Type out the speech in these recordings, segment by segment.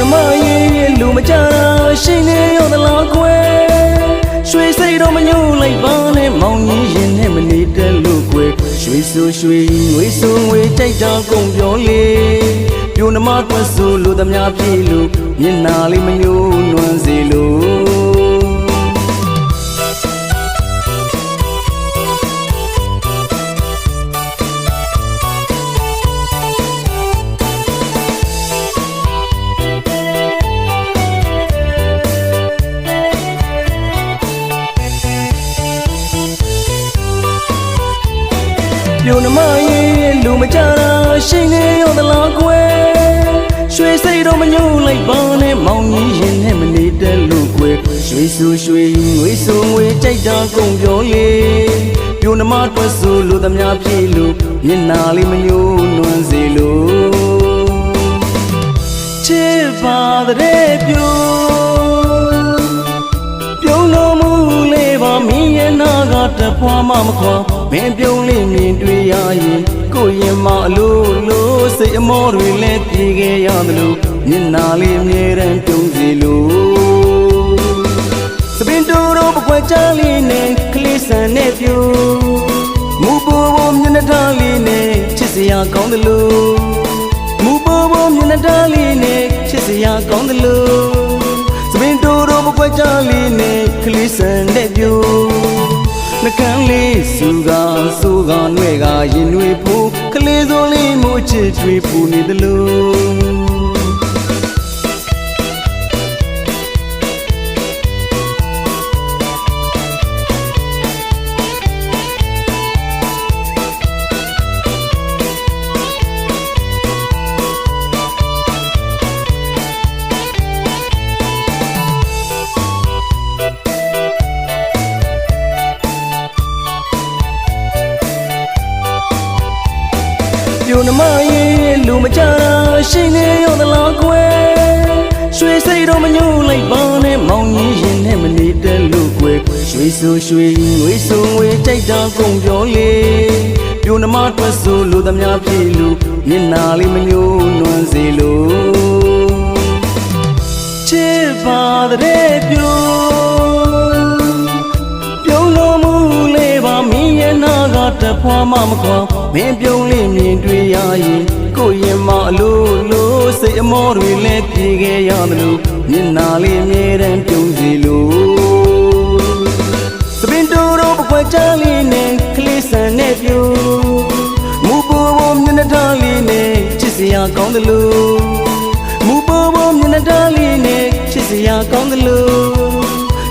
နမရဲ့လူမကြတာရှိနေရောသလားကွယ်ရွှေစိတ်တော့မညှို့လိုက်ပါနဲ့မောင်ကြီးရင်နဲ့မနေတတ်လို့ကွယ်ရွှေဆိုရွှေငွေဆိုငွေတိုက်တာကုန်ပြောလေပြိုနမတွတ်ဆိုလူသမားပြေလို့မျက်နာလေးမညှို့နွမ်းစေလို့ ပြိုနမရဲ့လူမကြတာရှိနေရောသလားကွယ်ရွှေစိတ်တော့မညှို့လိုက်ပါနဲ့မောင်ကြီးရင်နဲ့မနေတတ်လို့ကွယ်ရွှေဆူရွှေငွေဆူငွေကြိုက်တာကုန်ပြောလေပြိုနမတွတ်ဆိုလူသမားပြေလို့မျက်နာလေးမညှို့နွမ်းစေလို့ချစ်ပါတဲ့ပြိုပြုံး ကတဖွာမမခွာမင်းပြုံးလေးမြင်တွေ့ရရင်ကိုယ့်ရင်မအလိုလိုစိတ်အမောတွေလည်းပြေခဲ့ရသလိုမျက်နာလေးအမြဲတမ်းပြုံးစီလို့စပင်တူတော့ပကွက်ချလေးနဲ့ကလေးဆန်နဲ့ပြူမူပေါ်ပေါ်မျက်နှာထားလေးနဲ့ချစ်စရာကောင်းသလိုမူပေါ်ပေါ်မျက်နှာထားလေးနဲ့ချစ်စရာကောင်းသလိုစပင်တိုးတော့မကွက်ကြလေးနဲ့ကလေးဆန်တဲ့ပြို နှကန်းလေးစူကစူကနှဲ့ကရင်တွေဖို့ကလေးစုံလေးမို့ချစ်တွေပူနေသလို ပြိုနမရဲ့လူမကြတာရှိနေရောသလားကွယ်ရွှေစိတ်တော့မညှို့လိုက်ပါနဲ့မောင်ကြီးရင်နဲ့မနေတတ်လို့ကွယ်ရွှေဆိုရွှေငွေဆိုငွေကြိုက်တာကုန်ပြောလေပြိုနမတွတ်ဆိုလူသမားပြေလို့မျက်နာလေးမညှို့နွမ်းစေလို့ချစ်ပါတဲ့ပြိုပြုံးတော်မူလေးပါမင်းရဲ့နာကတဖွာမမခွာမင်းပြုံးလေးမြင်တွေ့ ရရင်ကိုယ့်ရင်မအလိုလိုစိတ်အမောတွေလည်းပြေခဲ့ရမလို့မျက်နာလေးအမြဲတမ်းပြုံးစီလို့စပင်တူတော့ပကွက်ချလေးနဲ့ကလေးဆန်နဲ့ပြူမူပေါ်ပေါ်မျက်နှာထားလေးနဲ့ချစ်စရာကောင်းတယ်လို့မူပေါ်ပေါ်မျက်နှာထားလေးနဲ့ချစ်စရာကောင်းတယ်လို့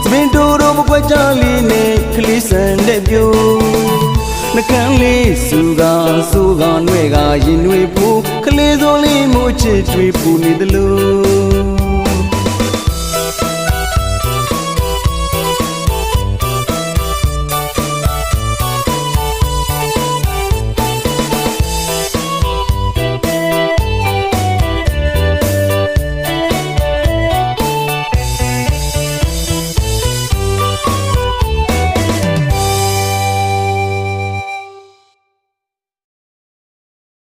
စပင်တိုးတော့မကွက်ကြလေးနဲ့ကလေးဆန်တဲ့ပြိုနှကန်းလေးစူ ကစူကနှဲ့ကရင်တွေဖို့ကလေးစုံလေးမို့ချစ်တွေပူနေသလို